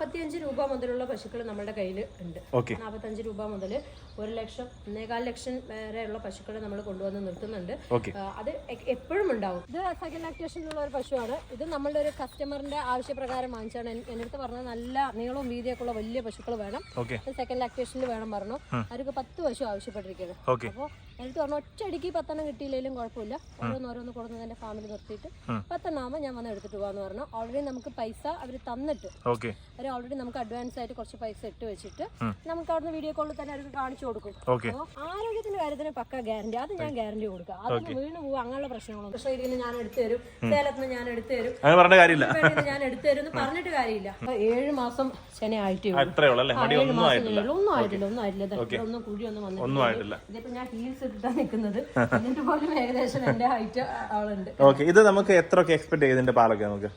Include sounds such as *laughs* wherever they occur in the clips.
നാൽപ്പത്തിയഞ്ച് രൂപ മുതലുള്ള പശുക്കൾ നമ്മുടെ കയ്യിൽ ഉണ്ട്. നാൽപ്പത്തഞ്ച് രൂപ മുതൽ ഒരു ലക്ഷം ഒന്നേകാൽ ലക്ഷം വരെയുള്ള പശുക്കൾ നമ്മൾ കൊണ്ടുവന്ന് നിർത്തുന്നുണ്ട്. അത് എപ്പോഴും ഉണ്ടാവും. ഇത് സെക്കൻഡ് ലാക്ടേഷനിലുള്ള ഒരു പശുവാണ്. ഇത് നമ്മളുടെ ഒരു കസ്റ്റമറിന്റെ ആവശ്യപ്രകാരം വാങ്ങിച്ചാണ്. എന്റെ എന്റെ അടുത്ത് പറഞ്ഞത് നല്ല നീളവും വീതിയൊക്കെ ഉള്ള വലിയ പശുക്കൾ വേണം. സെക്കൻഡ് ലാക്ടേഷനിൽ വേണം പറഞ്ഞു. അവർക്ക് പത്ത് പശു ആവശ്യപ്പെട്ടിരിക്കുന്നത് അപ്പോൾ എനിക്ക് പറഞ്ഞു ഒറ്റയടിക്ക് പത്തെണ്ണം കിട്ടിയില്ലെങ്കിലും കുഴപ്പമില്ല. ഓരോന്നോരോന്ന് കൊടുന്ന് തന്നെ ഫാമിലി നിർത്തിയിട്ട് പത്തെണ്ണം ആകുമ്പോൾ ഞാൻ വന്ന് എടുത്തിട്ട് പോകാന്ന് പറഞ്ഞു. ഓൾറെഡി നമുക്ക് പൈസ അവർ തന്നിട്ട് അവർ ഓൾറെഡി നമുക്ക് അഡ്വാൻസ് ആയിട്ട് കുറച്ച് പൈസ ഇട്ട് വെച്ചിട്ട് നമുക്ക് അവിടുന്ന് വീഡിയോ കോളിൽ തന്നെ അവർക്ക് കാണിച്ചു കൊടുക്കും. അപ്പോൾ ആരോഗ്യത്തിന്റെ കാര്യത്തിന് പക്ക ഗ്യാരണ്ടി അത് ഞാൻ ഗ്യാരണ്ടി കൊടുക്കുക അതൊന്നും വീണ് പോകുക അങ്ങനെയുള്ള പ്രശ്നങ്ങളൊന്നും ഇതിന് ഞാൻ എടുത്തു തരും. സേലത്ത് ഞാൻ എടുത്തു തരും. ഞാൻ എടുത്തു തരും എന്ന് പറഞ്ഞിട്ട് കാര്യമില്ല. അപ്പൊ ഏഴ് മാസം ചെന ആയിട്ടേ ഒന്നും ആയിട്ടില്ല. ഒന്നും ആയിട്ടില്ല ഒന്നും ആയിട്ടില്ല. ദേ, ഒന്നും കുഴി ഒന്നും വന്നിട്ടില്ല ഇതിപ്പോ ഞാൻ ഹീൽസ് ഇട്ടാ നിൽക്കുന്നത് എന്നിട്ട് പോലും ഏകദേശം എന്റെ ഹൈറ്റ് ആളുണ്ട് ഓക്കെ ഇത് നമുക്ക് എത്ര എക്സ്പെക്ട് ചെയ്തിന്റെ പാലൊക്കെ നമുക്ക്?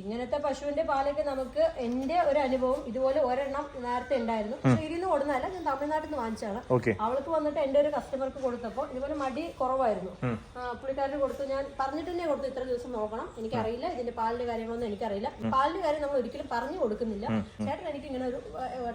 ഇങ്ങനത്തെ പശുവിന്റെ പാലൊക്കെ നമുക്ക് എന്റെ ഒരു അനുഭവം ഇതുപോലെ ഒരെണ്ണം നേരത്തെ ഉണ്ടായിരുന്നു. ശ്രീരിയിൽ നിന്ന് കൊടുന്നല്ല ഞാൻ തമിഴ്നാട്ടിൽ നിന്ന് വാങ്ങിച്ചാണ് അവൾക്ക് വന്നിട്ട് എന്റെ ഒരു കസ്റ്റമർക്ക് കൊടുത്തപ്പോൾ ഇതുപോലെ മടി കുറവായിരുന്നു. പുള്ളിക്കാരന് കൊടുത്തു. ഞാൻ പറഞ്ഞിട്ട് തന്നെ കൊടുത്തു. ഇത്ര ദിവസം നോക്കണം. എനിക്കറിയില്ല. ഇതിന്റെ പാലിന്റെ കാര്യങ്ങളൊന്നും എനിക്കറിയില്ല. പാലിന്റെ കാര്യം നമ്മൾ ഒരിക്കലും പറഞ്ഞു കൊടുക്കുന്നില്ല. ചേട്ടൻ എനിക്ക് ഇങ്ങനെ ഒരു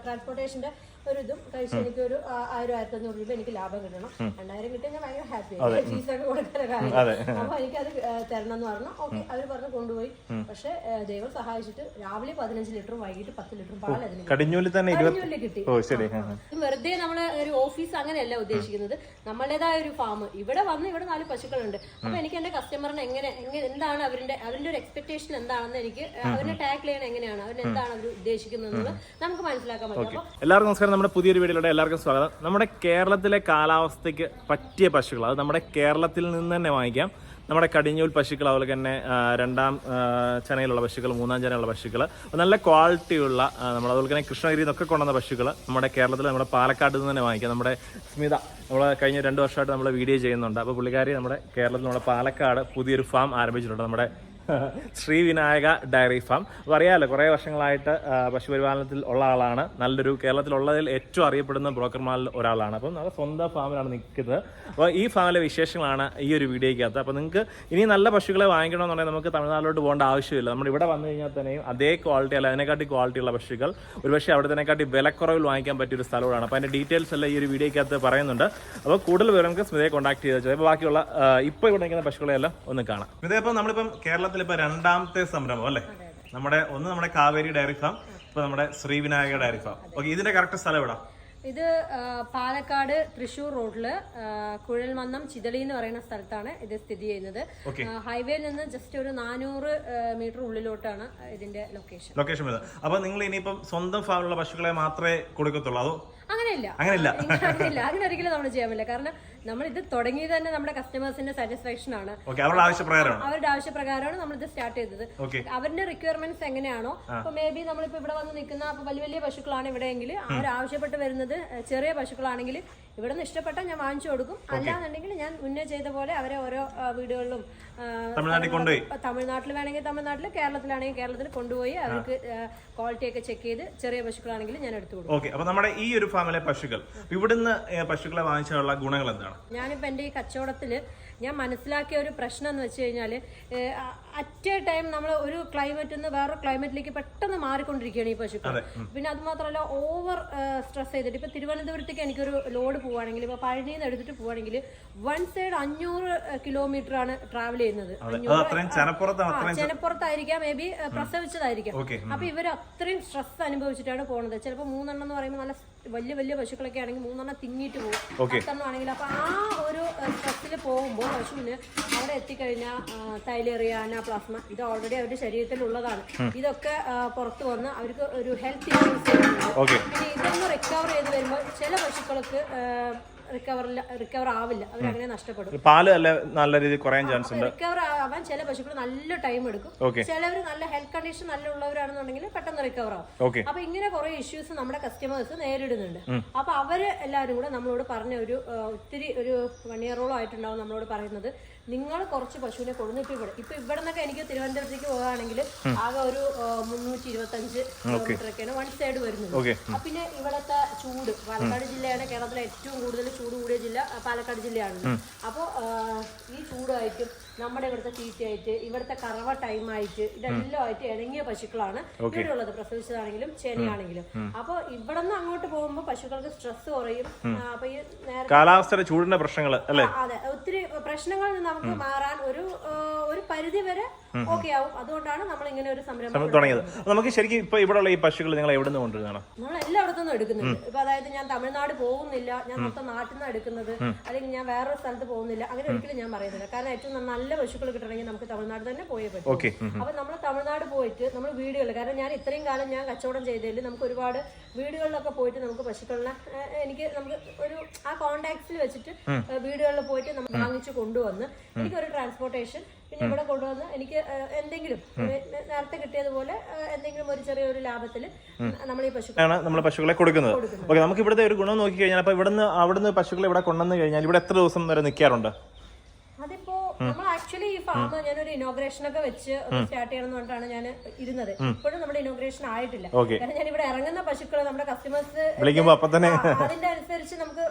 ട്രാൻസ്പോർട്ടേഷന്റെ ഒരു ഇതും കഴിച്ച് എനിക്ക് ഒരു ആയിരം ആയിരത്തി അഞ്ഞൂറ് രൂപ എനിക്ക് ലാഭം കിട്ടണം. രണ്ടായിരം കിട്ടിയാൽ ഞാൻ ഭയങ്കര ഹാപ്പി ഫീസൊക്കെ കൊടുക്കാനൊക്കെ അപ്പൊ എനിക്കത് അത് തരണം എന്ന് പറഞ്ഞു ഓക്കെ അവർ പറഞ്ഞു കൊണ്ടുപോയി. പക്ഷെ ദൈവം സഹായിച്ചിട്ട് രാവിലെ പതിനഞ്ച് ലിറ്ററും വൈകിട്ട് പത്ത് ലിറ്ററും പാൽ അതിന് കടിഞ്ഞൂലി തന്നെ കിട്ടി. വെറുതെ നമ്മൾ ഒരു ഓഫീസ് അങ്ങനെയല്ല ഉദ്ദേശിക്കുന്നത്. നമ്മളുടേതായ ഒരു ഫാം ഇവിടെ വന്ന് ഇവിടെ നാല് പശുക്കളുണ്ട്. അപ്പൊ എനിക്ക് എന്റെ കസ്റ്റമറിനെ എങ്ങനെ എങ്ങനെ എന്താണ് അവരുടെ അവരുടെ ഒരു എക്സ്പെക്ടേഷൻ എന്താണെന്ന് എനിക്ക് അവരെ ടാക്ക് ചെയ്യണം എങ്ങനെയാണ്? അവരെന്താണ് അവർ ഉദ്ദേശിക്കുന്നത് നമുക്ക് മനസ്സിലാക്കാൻ പറ്റും. എല്ലാവർക്കും നമസ്കാരം. നമ്മുടെ പുതിയൊരു വീഡിയോയിലൂടെ എല്ലാവർക്കും സ്വാഗതം. നമ്മുടെ കേരളത്തിലെ കാലാവസ്ഥയ്ക്ക് പറ്റിയ പശുക്കൾ അത് നമ്മുടെ കേരളത്തിൽ നിന്ന് തന്നെ വാങ്ങിക്കാം. നമ്മുടെ കടിഞ്ഞൂൽ പശുക്കൾ അതുപോലെ തന്നെ രണ്ടാം ചനയിലുള്ള പശുക്കൾ മൂന്നാം ചനയുള്ള പശുക്കൾ നല്ല ക്വാളിറ്റിയുള്ള നമ്മൾ അതുപോലെ തന്നെ കൃഷ്ണഗിരി നിന്നൊക്കെ കൊണ്ടുവന്ന പശുക്കൾ നമ്മുടെ കേരളത്തിൽ നമ്മുടെ പാലക്കാട് നിന്ന് തന്നെ വാങ്ങിക്കാം. നമ്മുടെ സ്മിത നമ്മൾ കഴിഞ്ഞ രണ്ട് വർഷമായിട്ട് നമ്മൾ വീഡിയോ ചെയ്യുന്നുണ്ട്. അപ്പോൾ പുള്ളിക്കാരി നമ്മുടെ കേരളത്തിൽ നമ്മുടെ പാലക്കാട് പുതിയൊരു ഫാം ആരംഭിച്ചിട്ടുണ്ട്. നമ്മുടെ ശ്രീവിനായക ഡയറി ഫാം. അപ്പോൾ അറിയാമല്ലോ കുറേ വർഷങ്ങളായിട്ട് പശുപരിപാലനത്തിൽ ഉള്ള ആളാണ്. നല്ലൊരു കേരളത്തിലുള്ളതിൽ ഏറ്റവും അറിയപ്പെടുന്ന ബ്രോക്കർമാരിൽ ഒരാളാണ്. അപ്പം നമ്മുടെ സ്വന്തം ഫാമിലാണ് നിൽക്കുന്നത്. അപ്പോൾ ഈ ഫാമിലെ വിശേഷങ്ങളാണ് ഈ ഒരു വീഡിയോയ്ക്കകത്ത്. അപ്പോൾ നിങ്ങൾക്ക് ഇനി നല്ല പശുക്കളെ വാങ്ങിക്കണമെന്നുണ്ടെങ്കിൽ നമുക്ക് തമിഴ്നാട്ടിലോട്ട് പോകേണ്ട ആവശ്യമില്ല. നമ്മൾ ഇവിടെ വന്നു കഴിഞ്ഞാൽ തന്നെയും അതേ ക്വാളിറ്റി അല്ല അതിനെക്കാട്ടി ക്വാളിറ്റി ഉള്ള പശുക്കൾ. ഒരുപക്ഷെ അവിടെ തന്നെക്കാട്ടി വിലക്കുറവിൽ വാങ്ങിക്കാൻ പറ്റിയൊരു സ്ഥലമാണ് അപ്പോൾ അതിന്റെ ഡീറ്റെയിൽസ് എല്ലാം ഈ ഒരു വീഡിയോയ്ക്കകത്ത് പറയുന്നുണ്ട്. അപ്പോൾ കൂടുതൽ വിവരങ്ങൾക്ക് സ്മിതയെ കോൺടാക്ട് ചെയ്ത് വെച്ചാൽ അപ്പോൾ ബാക്കിയുള്ള ഇപ്പോൾ ഇവിടെ നിൽക്കുന്ന പശുക്കളെല്ലാം ഒന്ന് കാണാം. ഇതേപ്പോൾ നമ്മളിപ്പം കേരളത്തിൽ ഇപ്പോൾ രണ്ടാമത്തെ സംരംഭം അല്ലേ? നമ്മുടെ ഒന്ന് നമ്മുടെ കാവേരി ഡയറി ഫാം ഇപ്പൊ നമ്മുടെ ശ്രീവിനായക ഡയറി ഫാം. ഓക്കെ ഇതിന്റെ കറക്റ്റ് സ്ഥലം എവിടാ? ഇത് പാലക്കാട് തൃശൂർ റോഡിൽ കുഴൽമന്നം ചിതളി എന്ന് പറയുന്ന സ്ഥലത്താണ് ഇത് സ്ഥിതി ചെയ്യുന്നത്. ഹൈവേയിൽ നിന്ന് ജസ്റ്റ് ഒരു നാനൂറ് മീറ്റർ ഉള്ളിലോട്ടാണ് ഇതിന്റെ ലൊക്കേഷൻ ലൊക്കേഷൻ വരുന്നത്. അപ്പൊ നിങ്ങൾ ഇനിയിപ്പം സ്വന്തം ഫാമിലുള്ള പശുക്കളെ മാത്രമേ കൊടുക്കത്തുള്ളൂ അതോ? അങ്ങനെയില്ല അങ്ങനെയില്ല. അങ്ങനെയില്ല. *laughs* അങ്ങനൊരിക്കലും നമ്മൾ ചെയ്യാൻ പറ്റില്ല. കാരണം നമ്മൾ ഇത് തുടങ്ങിയത് തന്നെ നമ്മുടെ കസ്റ്റമേഴ്സിന്റെ സാറ്റിസ്ഫാക്ഷൻ ആണ്. അവരുടെ ആവശ്യപ്രകാരമാണ്. അവരുടെ ആവശ്യപ്രകാരമാണ് നമ്മൾ ഇത് സ്റ്റാർട്ട് ചെയ്തത് അവരുടെ റിക്വയർമെന്റ്സ് എങ്ങനെയാണോ അപ്പൊ മേ ബി നമ്മളിപ്പോ ഇവിടെ വന്ന് നിൽക്കുന്ന വലിയ വലിയ പശുക്കളാണ് ഇവിടെയെങ്കിൽ അവർ ആവശ്യപ്പെട്ട് വരുന്നത് ചെറിയ പശുക്കളാണെങ്കിൽ ഇവിടെ നിന്ന് ഇഷ്ടപ്പെട്ടാൽ ഞാൻ വാങ്ങിച്ചു കൊടുക്കും. അല്ലാന്നുണ്ടെങ്കിൽ ഞാൻ മുന്നേ ചെയ്ത പോലെ അവരെ ഓരോ വീടുകളിലും തമിഴ്നാട്ടിൽ വേണമെങ്കിൽ തമിഴ്നാട്ടിൽ കേരളത്തിലാണെങ്കിൽ കേരളത്തിൽ കൊണ്ടുപോയി അവർക്ക് ക്വാളിറ്റി ഒക്കെ ചെക്ക് ചെയ്ത് ചെറിയ പശുക്കളാണെങ്കിൽ ഞാൻ എടുത്തു കൊടുക്കും. ഓക്കെ അപ്പൊ നമ്മുടെ ഈ ഒരു ഫാമിലെ പശുക്കൾ ഇവിടുന്ന് പശുക്കളെ വാങ്ങിച്ചുള്ള ഗുണങ്ങൾ എന്താണ്? ഞാനിപ്പോ എന്റെ ഈ കച്ചവടത്തിൽ ഞാൻ മനസ്സിലാക്കിയ ഒരു പ്രശ്നം എന്ന് വെച്ച് കഴിഞ്ഞാൽ അറ്റ് എ ടൈം നമ്മൾ ഒരു ക്ലൈമറ്റിൽ നിന്ന് വേറെ ക്ലൈമറ്റിലേക്ക് പെട്ടെന്ന് മാറിക്കൊണ്ടിരിക്കുകയാണ് ഈ പശുക്കൾ പിന്നെ അത് മാത്രമല്ല ഓവർ സ്ട്രെസ് ചെയ്തിട്ട് ഇപ്പൊ തിരുവനന്തപുരത്തേക്ക് എനിക്കൊരു ലോഡ് പോവുകയാണെങ്കിൽ ഇപ്പൊ പഴനിയിൽ നിന്ന് എടുത്തിട്ട് പോവുകയാണെങ്കിൽ വൺ സൈഡ് അഞ്ഞൂറ് കിലോമീറ്റർ ആണ് ട്രാവൽ ചെയ്യുന്നത്. ചെനപ്പുറത്തായിരിക്കാം. മേ ബി പ്രസവിച്ചതായിരിക്കാം. അപ്പൊ ഇവർ അത്രയും സ്ട്രെസ് അനുഭവിച്ചിട്ടാണ് പോണത്. ചിലപ്പോൾ മൂന്നെണ്ണം എന്ന് പറയുമ്പോൾ നല്ല വലിയ വലിയ പശുക്കളൊക്കെ ആണെങ്കിൽ മൂന്നെണ്ണം തിങ്ങിയിട്ട് പോകും. പത്തെണ്ണം ആണെങ്കിൽ അപ്പൊ ആ ഒരു സ്ട്രെസ്സിൽ പോകുമ്പോൾ പശുവിന് അവിടെ എത്തിക്കഴിഞ്ഞാൽ തൈലേറിയ അനാപ്ലാസ്മ ഇത് ഓൾറെഡി അവരുടെ ശരീരത്തിൽ ഉള്ളതാണ് ഇതൊക്കെ പുറത്തു വന്ന് അവർക്ക് ഒരു ഹെൽത്ത് ഇഷ്യൂസ് പിന്നെ ഇതൊന്ന് റിക്കവർ ചെയ്ത് വരുമ്പോൾ ചില പശുക്കൾക്ക് റിക്കവർ റിക്കവർ ആവില്ല. അവരങ്ങനെ നഷ്ടപ്പെടും. പാൽ നല്ല രീതിയിൽ കുറയാൻ ചാൻസ് ഉണ്ട്. റിക്കവർ ആവാൻ ചില പശുക്കൾ നല്ല ടൈം എടുക്കും. ചിലവർ നല്ല ഹെൽത്ത് കണ്ടീഷൻ നല്ല ഉള്ളവരാണെന്നുണ്ടെങ്കിൽ പെട്ടെന്ന് റിക്കവർ ആവും. അപ്പൊ ഇങ്ങനെ കുറെ ഇഷ്യൂസ് നമ്മുടെ കസ്റ്റമേഴ്സ് നേരിടുന്നുണ്ട്. അപ്പൊ അവർ എല്ലാവരും കൂടെ നമ്മളോട് പറഞ്ഞ ഒരു ഒത്തിരി ഒരു വൺ ഇയറോളം ആയിട്ടുണ്ടാവും നമ്മളോട് പറയുന്നത്. നിങ്ങൾ കുറച്ച് പശുവിനെ കൊടുന്നു ഇപ്പൊ ഇവിടെ ഇപ്പൊ ഇവിടെ നിന്നൊക്കെ എനിക്ക് തിരുവനന്തപുരത്തേക്ക് പോകുകയാണെങ്കിൽ ആകെ ഒരു മുന്നൂറ്റി ഇരുപത്തഞ്ച് കിലോമീറ്റർ ഒക്കെയാണ് വൺ സൈഡ് വരുന്നത്. പിന്നെ ഇവിടത്തെ ചൂട് പാലക്കാട് ജില്ലയാണ് കേരളത്തിലെ ഏറ്റവും കൂടുതൽ ചൂട് കൂടിയ ജില്ല പാലക്കാട് ജില്ലയാണ്. അപ്പോൾ ഈ ചൂടായിട്ടും നമ്മുടെ ഇവിടുത്തെ തീറ്റയായിട്ട് ഇവിടുത്തെ കറവ ടൈം ആയിട്ട് ഇതെല്ലാം ആയിട്ട് ഇണങ്ങിയ പശുക്കളാണ് ഇവിടെ ഉള്ളത് പ്രസവിച്ചതാണെങ്കിലും ചെനയാണെങ്കിലും അപ്പൊ ഇവിടെ നിന്ന് അങ്ങോട്ട് പോകുമ്പോൾ പശുക്കൾക്ക് സ്ട്രെസ് കുറയും. അപ്പൊ ഈ നേരത്തെ കാലാവസ്ഥയുടെ ചൂടിന്റെ പ്രശ്നങ്ങൾ അല്ലേ? അതെ. പ്രശ്നങ്ങളിൽ നിന്ന് നമുക്ക് മാറാൻ ഒരു ഒരു പരിധി വരെ ഓക്കെ ആവും. അതുകൊണ്ടാണ് നമ്മൾ ഇങ്ങനെ ഒരു സംരംഭം തുടങ്ങിയത്. നമുക്ക് ശരിക്കും ഇപ്പൊ ഇവിടെയുള്ള ഈ പശുക്കൾ നിങ്ങൾ എവിടെ നിന്ന് കൊണ്ടുവരുന്നത് നമ്മൾ എല്ലായിടത്തു നിന്നും എടുക്കുന്നുണ്ട് ഇപ്പൊ അതായത് ഞാൻ തമിഴ്നാട് പോകുന്നില്ല. ഞാൻ മൊത്തം നാട്ടിൽ നിന്ന് എടുക്കുന്നത്. അല്ലെങ്കിൽ ഞാൻ വേറൊരു സ്ഥലത്ത് പോകുന്നില്ല. അങ്ങനെ ഒരിക്കലും ഞാൻ പറയുന്നില്ല. കാരണം ഏറ്റവും നല്ല പശുക്കൾ കിട്ടണമെങ്കിൽ നമുക്ക് തമിഴ്നാട് തന്നെ പോയേ പറ്റും. ഓക്കെ അപ്പൊ നമ്മൾ തമിഴ്നാട് പോയിട്ട് നമ്മൾ വീടുകളിൽ കാരണം ഞാൻ ഇത്രയും കാലം ഞാൻ കച്ചവടം ചെയ്തതിൽ നമുക്ക് ഒരുപാട് വീടുകളിലൊക്കെ പോയിട്ട് നമുക്ക് പശുക്കളിനെ എനിക്ക് നമുക്ക് ഒരു ആ കോണ്ടാക്ട്സിൽ വെച്ചിട്ട് വീടുകളിൽ പോയിട്ട് നമ്മൾ വാങ്ങിച്ചു കൊണ്ടുവന്ന് എനിക്കൊരു ട്രാൻസ്പോർട്ടേഷൻ പിന്നെ ഇവിടെ കൊണ്ടുവന്ന് എനിക്ക് എന്തെങ്കിലും നേരത്തെ കിട്ടിയതുപോലെ എന്തെങ്കിലും ഒരു ചെറിയൊരു ലാഭത്തിൽ നമ്മൾ ഈ പശു ആണ് നമ്മൾ പശുക്കളെ കൊടുക്കുന്നത്. ഓക്കെ നമുക്ക് ഇവിടുത്തെ ഒരു ഗുണം നോക്കി കഴിഞ്ഞാൽ അപ്പൊ ഇവിടുന്ന് അവിടുന്ന് പശുക്കളെ ഇവിടെ കൊണ്ടുവന്ന് കഴിഞ്ഞാൽ ഇവിടെ എത്ര ദിവസം വരെ നിൽക്കാറുണ്ട്? നമ്മൾ ആക്ച്വലി ഈ ഫാം ഞാനൊരു ഇനോഗ്രേഷൻ ഒക്കെ വെച്ച് സ്റ്റാർട്ട് ചെയ്യണം എന്നുകൊണ്ടാണ് പറഞ്ഞിട്ടാണ് ഞാൻ ഇരുന്നത്. ഇപ്പോഴും നമ്മുടെ ഇനോഗ്രേഷൻ ആയിട്ടില്ല. കാരണം ഞാൻ ഇവിടെ ഇറങ്ങുന്ന പശുക്കൾ നമ്മുടെ കസ്റ്റമേഴ്സ് വിളിക്കുമ്പോൾ അപ്പൊ തന്നെ അതിന്റെ അനുസരിച്ച് നമുക്ക്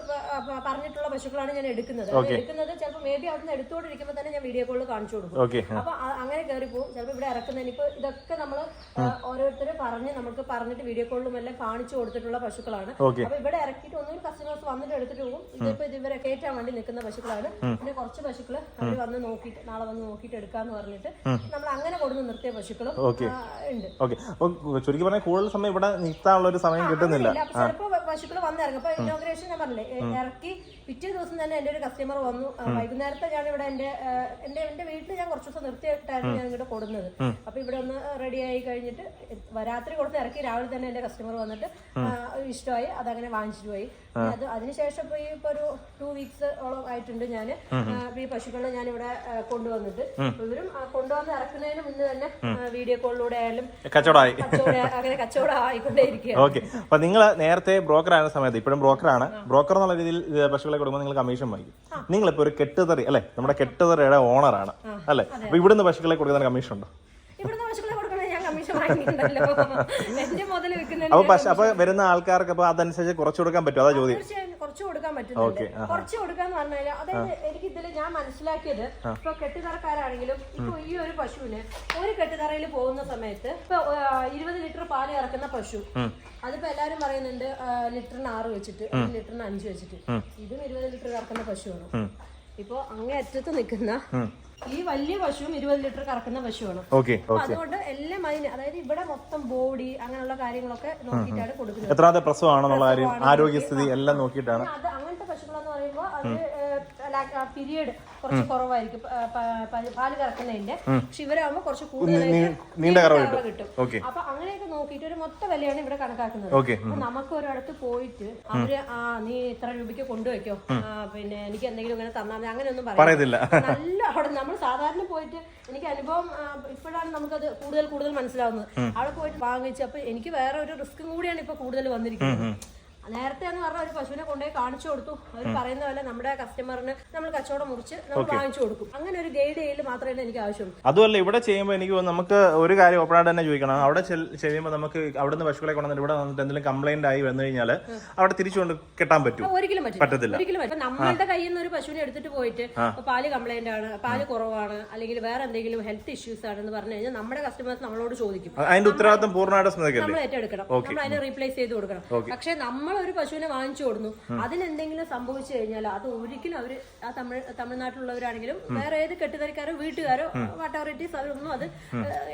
പറഞ്ഞിട്ടുള്ള പശുക്കളാണ് ഞാൻ എടുക്കുന്നത്. എടുക്കുന്നത് ചിലപ്പോൾ മേ ബി അവിടുന്ന് എടുത്തുകൊണ്ടിരിക്കുമ്പോൾ തന്നെ ഞാൻ വീഡിയോ കോളിൽ കാണിച്ചു കൊടുക്കും. അപ്പൊ അങ്ങനെ കയറി പോകും. ചിലപ്പോൾ ഇവിടെ ഇറക്കുന്നതിന് ഇപ്പൊ ഇതൊക്കെ നമ്മൾ ഓരോരുത്തർ പറഞ്ഞ് നമുക്ക് പറഞ്ഞിട്ട് വീഡിയോ കോളിലും എല്ലാം കാണിച്ചു കൊടുത്തിട്ടുള്ള പശുക്കളാണ്. അപ്പൊ ഇവിടെ ഇറക്കിയിട്ട് ഒന്നും കസ്റ്റമേഴ്സ് വന്നിട്ട് എടുത്തിട്ട് പോകും. ഇതിപ്പോ ഇത് ഇവരെ കയറ്റാൻ വേണ്ടി നിൽക്കുന്ന പശുക്കളാണ്. പിന്നെ കുറച്ച് പശുക്കൾ അവർ വന്ന് നോക്കിയിട്ട് നാളെ വന്ന് നോക്കിയിട്ട് എടുക്കാന്ന് പറഞ്ഞിട്ട് നമ്മൾ അങ്ങനെ കൊടുന്ന് നിർത്തിയ പശുക്കളും ഉണ്ട്. ഓക്കെ. അപ്പോൾ ചുരുക്കി പറഞ്ഞാൽ കൂടുതൽ സമയം ഇവിടെ നിർത്താനുള്ള ഒരു സമയം കിട്ടുന്നില്ല. ഇല്ല, അപ്പൊ ചിലപ്പോ പശുക്കൾ വന്നിറങ്ങും. ഇനോഗ്രേഷൻ ഞാൻ പറഞ്ഞില്ലേ ഇറക്കി പിറ്റേ ദിവസം തന്നെ എന്റെ ഒരു കസ്റ്റമർ വന്നു. വൈകുന്നേരത്തെ ഞാൻ ഇവിടെ എന്റെ എന്റെ എന്റെ എന്റെ വീട്ടിൽ ഞാൻ കുറച്ച് ദിവസം നിർത്തിയിട്ടായിരുന്നു ഞാൻ ഇങ്ങോട്ട് കൊടുക്കുന്നത് അപ്പൊ ഇവിടെ ഒന്ന് റെഡി ആയി കഴിഞ്ഞിട്ട് രാത്രി കൊടുത്ത് ഇറക്കി രാവിലെ തന്നെ എന്റെ കസ്റ്റമർ വന്നിട്ട് ഇഷ്ടമായി. അതങ്ങനെ വാങ്ങിച്ചിട്ട് പോയി. അത് അതിനുശേഷം ഇപ്പൊ ഈ ഇപ്പൊ ഒരു ടു വീക്സ് ഓളം ആയിട്ടുണ്ട് ഞാൻ ഈ പശുക്കളെ ഞാൻ ഇവിടെ കൊണ്ടുവന്നിട്ട്. ഇവരും കൊണ്ടുവന്ന് ഇറക്കുന്നതിന് മുന്നേ തന്നെ വീഡിയോ കോളിലൂടെ ആയാലും കച്ചവടമായി. കച്ചവടം അങ്ങനെ കച്ചവടം ആയിക്കൊണ്ടേയിരിക്കുക ഓക്കെ അപ്പൊ നിങ്ങൾ നേരത്തെ ബ്രോക്കർ ആയ സമയത്ത് ഇപ്പോഴും ബ്രോക്കറാണ് ബ്രോക്കർ എന്നുള്ള രീതിയിൽ ഇത് പശുക്കളെ കൊടുക്കുമ്പോൾ നിങ്ങൾ കമ്മീഷൻ വാങ്ങിക്കും. നിങ്ങളിപ്പോ ഒരു കെട്ടുതറി അല്ലെ? നമ്മുടെ കെട്ടുതറിയുടെ ഓണറാണ് അല്ലെ? അപ്പൊ ഇവിടുന്ന് പശുക്കളെ കൊടുക്കുന്ന കമ്മീഷൻ ഉണ്ടോ? *laughs* അപ്പൊ പക്ഷെ അപ്പൊ വരുന്ന ആൾക്കാർക്ക് അപ്പൊ അതനുസരിച്ച് കുറച്ചു കൊടുക്കാൻ പറ്റുമോ? അതാ ചോദ്യം. കുറച്ച് കൊടുക്കാൻ പറ്റുന്നുണ്ട്. കുറച്ച് കൊടുക്കാന്ന് പറഞ്ഞു കഴിഞ്ഞാൽ അതായത് എനിക്ക് ഇതിൽ ഞാൻ മനസ്സിലാക്കിയത് ഇപ്പൊ കെട്ടിത്തറക്കാരാണെങ്കിലും ഇപ്പൊ ഈ ഒരു പശുവിന് ഒരു കെട്ടിത്തറയിൽ പോകുന്ന സമയത്ത് ഇപ്പൊ ഇരുപത് ലിറ്റർ പാൽ ഇറക്കുന്ന പശു. അതിപ്പോ എല്ലാരും പറയുന്നുണ്ട് ലിറ്ററിന് ആറ് വെച്ചിട്ട് ലിറ്ററിന് അഞ്ച് വെച്ചിട്ട്. ഇതും ഇരുപത് ലിറ്റർ ഇറക്കുന്ന പശുവാണ്. ഇപ്പൊ അങ്ങേ അറ്റത്ത് നിൽക്കുന്ന ഈ വലിയ പശുവും ഇരുപത് ലിറ്റർ കറക്കുന്ന പശുവാണ്. ഓക്കെ അതുകൊണ്ട് എല്ലാം അതിന് അതായത് ഇവിടെ മൊത്തം ബോഡി അങ്ങനെയുള്ള കാര്യങ്ങളൊക്കെ നോക്കിയിട്ടാണ് കൊടുക്കുന്നത്. എത്രാമത്തെ പ്രസവമാണെന്നുള്ള കാര്യം ആരോഗ്യസ്ഥിതി എല്ലാം നോക്കിയിട്ടാണ്. അത് അങ്ങനത്തെ പശുക്കളെന്ന് പറയുമ്പോൾ അത് പീരിയഡ് കുറച്ച് കുറവായിരിക്കും. പാൽ കറക്കുന്നതിന്റെ. പക്ഷെ ഇവരാകുമ്പോൾ കുറച്ച് കൂടുതൽ കിട്ടും. അപ്പൊ അങ്ങനെയൊക്കെ നോക്കിയിട്ട് ഒരു മൊത്ത വിലയാണ് ഇവിടെ കണക്കാക്കുന്നത്. അപ്പൊ നമുക്ക് ഒരിടത്ത് പോയിട്ട് അവർ ആ നീ ഇത്ര രൂപയ്ക്ക് കൊണ്ടുവയ്ക്കോ? പിന്നെ എനിക്ക് എന്തെങ്കിലും ഇങ്ങനെ തന്നാൽ അങ്ങനെയൊന്നും പറയത്തില്ല. നല്ല അവിടെ നമ്മൾ സാധാരണ പോയിട്ട് എനിക്ക് അനുഭവം ഇപ്പോഴാണ് നമുക്കത് കൂടുതൽ കൂടുതൽ മനസ്സിലാവുന്നത്. അവിടെ പോയിട്ട് വാങ്ങിച്ച് അപ്പൊ എനിക്ക് വേറെ ഒരു റിസ്ക്കും കൂടിയാണ് ഇപ്പൊ കൂടുതൽ വന്നിരിക്കുന്നത്. നേരത്തെ എന്ന് പറഞ്ഞാൽ ഒരു പശുവിനെ കൊണ്ടുപോയി കാണിച്ചു കൊടുത്തു. അവർ പറയുന്ന പോലെ നമ്മുടെ കസ്റ്റമറിന് നമ്മൾ കച്ചവടം മുറിച്ച് നമ്മൾ വാങ്ങിച്ചു കൊടുക്കും. അങ്ങനെ ഒരു ഗൈഡ് ചെയ്യൽ മാത്രമേ എനിക്ക് ആവശ്യമുള്ളൂ. അതുമല്ല ഇവിടെ ചെയ്യുമ്പോൾ എനിക്ക് നമുക്ക് ഒരു കാര്യം ഓപ്പണായിട്ട് തന്നെ ചോദിക്കണം. അവിടെ ചെയ്യുമ്പോൾ നമുക്ക് അവിടുന്ന് പശുക്കളെ കൊണ്ടുവന്നിട്ട് ഇവിടെ വന്നിട്ട് എന്തെങ്കിലും കംപ്ലൈന്റ് ആയി വന്നു കഴിഞ്ഞാൽ അവിടെ തിരിച്ചു കൊണ്ട് കെട്ടാൻ പറ്റും ഒരിക്കലും പറ്റത്തില്ല. ഒരിക്കലും പറ്റില്ല. നമ്മളുടെ കയ്യിൽ നിന്ന് ഒരു പശുവിനെ എടുത്തിട്ട് പോയിട്ട് പാൽ കംപ്ലൈന്റ് ആണ് പാൽ കുറവാണ് അല്ലെങ്കിൽ വേറെ എന്തെങ്കിലും ഹെൽത്ത് ഇഷ്യൂസ് ആണെന്ന് പറഞ്ഞു കഴിഞ്ഞാൽ നമ്മുടെ കസ്റ്റമേഴ്സ് നമ്മളോട് ചോദിക്കും. അതിന്റെ ഉത്തരവാദിത്തം പൂർണമായിട്ട് നമ്മൾ ഏറ്റെടുക്കണം. നമ്മൾ അതിനെ റീപ്ലേസ് ചെയ്ത് കൊടുക്കണം. പക്ഷെ നമ്മൾ ഒരു പശുവിനെ വാങ്ങിച്ചു കൊടുന്നു അതിനെന്തെങ്കിലും സംഭവിച്ചു കഴിഞ്ഞാൽ അത് ഒരിക്കലും അവർ ആ തമിഴ് തമിഴ്നാട്ടിലുള്ളവരാണെങ്കിലും വേറെ ഏത് കെട്ടുതരിക്കാരോ വീട്ടുകാരോ അതോറിറ്റീസ് അവരൊന്നും അത്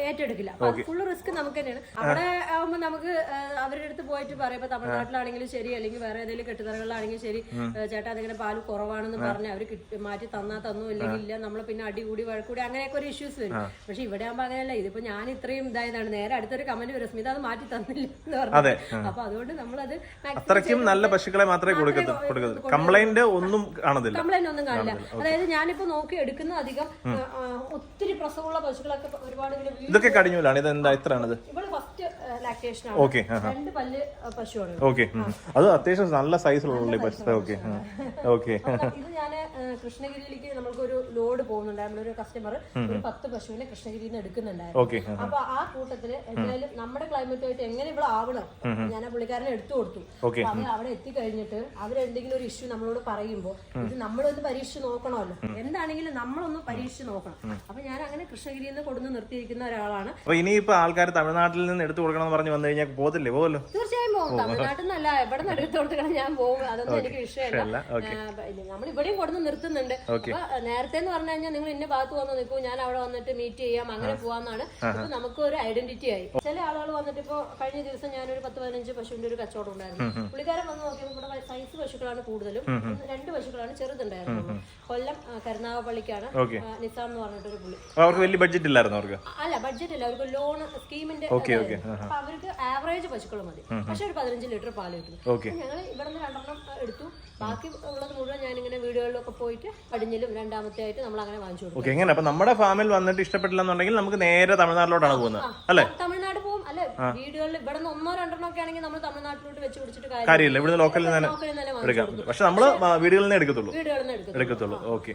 ഏറ്റെടുക്കില്ല. അപ്പൊ അത് ഫുള്ള് റിസ്ക് നമുക്ക് തന്നെയാണ്. അവിടെ ആവുമ്പോൾ നമുക്ക് അവരുടെ അടുത്ത് പോയിട്ട് പറയുമ്പോൾ തമിഴ്നാട്ടിലാണെങ്കിലും ശരി അല്ലെങ്കിൽ വേറെ ഏതെങ്കിലും കെട്ടുതറകളിലാണെങ്കിലും ശരി ചേട്ടാ അതിങ്ങനെ പാൽ കുറവാണെന്ന് പറഞ്ഞ് അവർ മാറ്റി തന്നാ തന്നു ഇല്ലെങ്കിൽ ഇല്ല നമ്മൾ പിന്നെ അടികൂടി വഴക്കൂടി അങ്ങനെയൊക്കെ ഒരു ഇഷ്യൂസ് വരും. പക്ഷെ ഇവിടെ ആകുമ്പോൾ അങ്ങനെയല്ല. ഇതിപ്പോ ഞാൻ ഇത്രയും ഇതായതാണ്. നേരെ അടുത്തൊരു കമന്റ് വരും. സ്മിത അത് മാറ്റി തന്നില്ല എന്ന്. പറഞ്ഞു അപ്പൊ അതുകൊണ്ട് നമ്മളത് അത്രയ്ക്കും നല്ല പശുക്കളെ മാത്രമേ കൊടുക്കത്തു കൊടുക്കത്തുള്ളൂ. കംപ്ലൈന്റ് ഒന്നും കാണത്തില്ല. കംപ്ലൈന്റ് ഒന്നും കാണില്ല. അതായത് ഞാനിപ്പോ നോക്കി എടുക്കുന്ന അധികം ഒത്തിരി പ്രസവമുള്ള പശുക്കളൊക്കെ ഒരുപാട് ഇതൊക്കെ കടിഞ്ഞൂലാണ്. ഇത് എന്താ ഇത്രയാണിത് ഓക്കെ രണ്ട് പല്ല് പശുവാണ് ഓക്കെ അത് അത്യാവശ്യം നല്ല സൈസിലുള്ള പശു ഓക്കെ ഓക്കെ. ഇത് ഞാൻ കൃഷ്ണഗിരിയിലേക്ക് നമ്മൾക്കൊരു ലോഡ് പോകുന്നുണ്ടായിരുന്നു ഒരു കസ്റ്റമർ ഒരു പത്ത് പശുവിനെ കൃഷ്ണഗിരിയിൽ നിന്ന് എടുക്കുന്നുണ്ടായിരുന്നു അപ്പൊ ആ കൂട്ടത്തിൽ എന്തായാലും നമ്മുടെ ക്ലൈമറ്റുമായിട്ട് എങ്ങനെ ഇവിടെ ആവണം? ഞാൻ ആ പുള്ളിക്കാരനെ എടുത്തു കൊടുത്തു. അപ്പൊ അവർ അവിടെ എത്തിക്കഴിഞ്ഞിട്ട് അവരെന്തെങ്കിലും ഒരു ഇഷ്യൂ നമ്മളോട് പറയുമ്പോൾ ഇത് നമ്മളൊന്ന് പരീക്ഷിച്ച് നോക്കണമല്ലോ. എന്താണെങ്കിലും നമ്മളൊന്ന് പരീക്ഷിച്ച് നോക്കണം. അപ്പൊ ഞാൻ അങ്ങനെ കൃഷ്ണഗിരിയിൽ നിന്ന് കൊടുന്ന് നിർത്തിയിരിക്കുന്ന ഒരാളാണ്. അപ്പൊ ഇനിയിപ്പോ ആൾക്കാർ തമിഴ്നാട്ടിൽ നിന്ന് എടുത്തു കൊടുക്കണം പറഞ്ഞു പറഞ്ഞ് വന്നു കഴിഞ്ഞാൽ പോകത്തില്ലേ പോകല്ലോ തീർച്ചയായും പോകും തമിഴ്നാട്ടിൽ നിന്നല്ല എവിടെ നിന്ന് എടുത്തു കൊടുക്കണം ഞാൻ പോകും അതൊന്നും എനിക്ക് വിഷയമല്ല. നമ്മൾ ഇവിടെയും കൊടുന്ന് നിർത്തുന്നുണ്ട്. അപ്പൊ നേരത്തെ എന്ന് പറഞ്ഞു കഴിഞ്ഞാൽ നിങ്ങൾ ഇന്ന ഭാഗത്ത് വന്ന് നിൽക്കൂ ഞാൻ അവിടെ വന്നിട്ട് മീറ്റ് ചെയ്യാം അങ്ങനെ പോവാന്നാണ്. അപ്പൊ നമുക്ക് ഒരു ഐഡന്റിറ്റി ആയി. ചില ആളുകൾ വന്നിട്ട് ഇപ്പൊ കഴിഞ്ഞ ദിവസം ഞാൻ ഒരു പത്ത് പതിനഞ്ച് പശുവിന്റെ ഒരു കച്ചവടം ഉണ്ടായിരുന്നു. പുള്ളിക്കാരൻ വന്ന് നോക്കിയപ്പോൾ ഇവിടെ സൈസ് പശുക്കളാണ് കൂടുതലും. രണ്ട് പശുക്കളാണ് ചെറുതുണ്ടായിരുന്നു കൊല്ലം കരുനാഗപ്പള്ളിക്കാണ് നിസാം എന്ന് പറഞ്ഞിട്ടൊരു പുള്ളി. അവർക്ക് വലിയ ബഡ്ജറ്റ് ഇല്ലായിരുന്നു അവർക്ക്? അല്ല ബഡ്ജറ്റ് ഇല്ല. അവർക്ക് ലോൺ സ്കീമിന്റെ അപ്പൊ അവർക്ക് ആവറേജ് പശുക്കൾ മതി. പക്ഷെ ഒരു പതിനഞ്ച് ലിറ്റർ പാൽ കിട്ടും. ഓക്കെ ഞങ്ങൾ ഇവിടെ നിന്ന് രണ്ടെണ്ണം എടുത്തു. ബാക്കി ഉള്ളത് മുഴുവൻ ഞാനിങ്ങനെ വീടുകളിലൊക്കെ പോയിട്ട് പടിഞ്ഞിലും രണ്ടാമത്തെ ആയിട്ട് നമ്മൾ അങ്ങനെ വാങ്ങിച്ചു കൊടുക്കും. ഓക്കെ എങ്ങനെ? അപ്പൊ നമ്മുടെ ഫാമിൽ വന്നിട്ട് ഇഷ്ടപ്പെട്ടില്ലെന്നുണ്ടെങ്കിൽ നമുക്ക് നേരെ തമിഴ്നാട്ടിലോട്ടാണ് പോകുന്നത് അല്ലേ? തമിഴ്നാട് പോകും. അല്ലെ വീടുകളിൽ ഇവിടെ നിന്ന് ഒന്നോ രണ്ടെണ്ണോ ഒക്കെ ആണെങ്കിൽ നമ്മൾ തമിഴ്നാട്ടിലോട്ട് വെച്ച് പിടിച്ചിട്ട് കാര്യമില്ല. ഇവിടുന്ന് ലോക്കലിൽ തന്നെ എടുക്കാം. പക്ഷെ നമ്മൾ വീടുകളിൽ നിന്ന് എടുക്കത്തുള്ളൂ. വീടുകളിൽ നിന്ന് എടുക്കും എടുക്കത്തുള്ളൂ. ഓക്കെ.